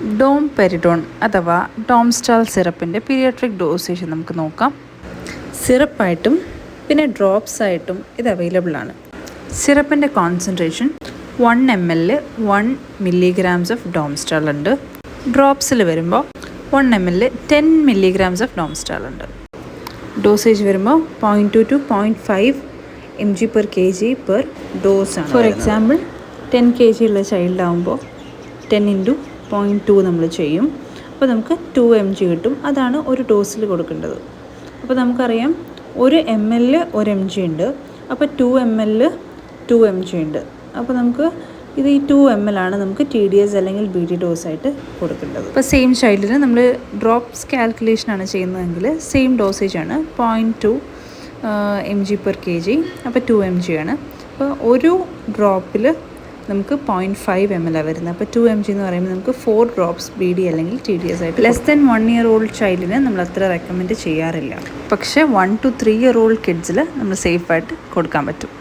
Dome പെരിഡോൺ അഥവാ ഡോംസ്റ്റാൾ സിറപ്പിന്റെ പീരിയാട്രിക് ഡോസേഷൻ നമുക്ക് നോക്കാം. സിറപ്പായിട്ടും പിന്നെ ഡ്രോപ്സ് ആയിട്ടും ഇത് അവൈലബിൾ ആണ്. സിറപ്പിന്റെ concentration one M L one milligrams of Domstal ഉണ്ട്. ഡ്രോപ്സിൽ വരുമ്പോൾ one M L ten milligrams of Domstal ഉണ്ട്. ഡോസേജ് വരുമ്പോൾ point two two point five M G per K G per dose ആണ് for example ten K G ഉള്ള child ആകുമ്പോൾ ten into point two നമ്മൾ ചെയ്യും. അപ്പോൾ നമുക്ക് ടു എം ജി കിട്ടും. അതാണ് ഒരു ഡോസിൽ കൊടുക്കേണ്ടത്. അപ്പോൾ നമുക്കറിയാം ഒരു എം എൽ ഒരു എം ജി ഉണ്ട്. അപ്പോൾ two M L two M G ഉണ്ട്. അപ്പോൾ നമുക്ക് ഇത് ഈ ടു എം എൽ ആണ് നമുക്ക് ടി ഡി എസ് അല്ലെങ്കിൽ ബി ഡി ഡോസ് ആയിട്ട് കൊടുക്കേണ്ടത്. ഇപ്പോൾ സെയിം ചൈൽഡിന് നമ്മൾ ഡ്രോപ്സ് കാൽക്കുലേഷൻ ആണ് ചെയ്യുന്നതെങ്കിൽ സെയിം ഡോസേജ് ആണ് point two M G per K G അപ്പോൾ ടു എം ജി ആണ്. അപ്പോൾ ഒരു ഡ്രോപ്പിൽ നമുക്ക് പോയിന്റ് ഫൈവ് എം എൽ ആണ് വരുന്നത്. അപ്പോൾ ടു എം ജി എന്ന് പറയുമ്പോൾ നമുക്ക് ഫോർ ഡ്രോപ്സ് ബി ഡി അല്ലെങ്കിൽ ടി ഡി എസ് ആയിട്ട് less than one year old ചൈൽഡിന് നമ്മൾ അത്ര റെക്കമെൻഡ് ചെയ്യാറില്ല. പക്ഷേ one two three year old കിഡ്സിൽ നമ്മൾ സേഫായിട്ട് കൊടുക്കാൻ പറ്റും.